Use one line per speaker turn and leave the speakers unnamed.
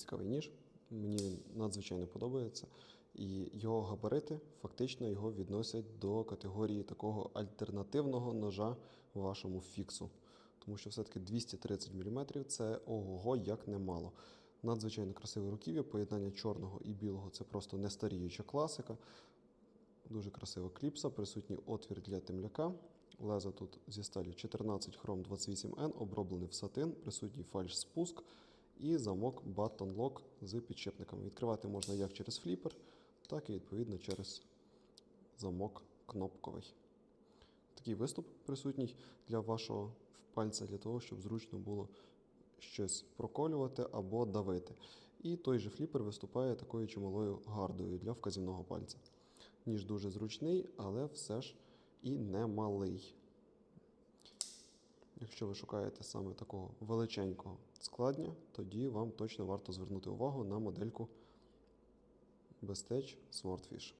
цікавий ніж. Мені він надзвичайно подобається. І його габарити фактично його відносять до категорії такого альтернативного ножа вашому фіксу. Тому що все-таки 230 мм це ого як немало. Надзвичайно красиве руків'я, поєднання чорного і білого це просто нестаріюча класика. Дуже красива кліпса, присутній отвір для темляка. Лезо тут зі сталі 14 хром 28N, оброблений в сатин, присутній фальш-спуск і замок Button Lock з підшипниками. Відкривати можна як через фліпер, так і відповідно через замок кнопковий. Такий виступ присутній для вашого пальця, для того, щоб зручно було щось проколювати або давити. І той же фліпер виступає такою чималою гардою для вказівного пальця. Ніж дуже зручний, але все ж і немалий. Якщо ви шукаєте саме такого величенького складня, тоді вам точно варто звернути увагу на модельку Bestech Swordfish.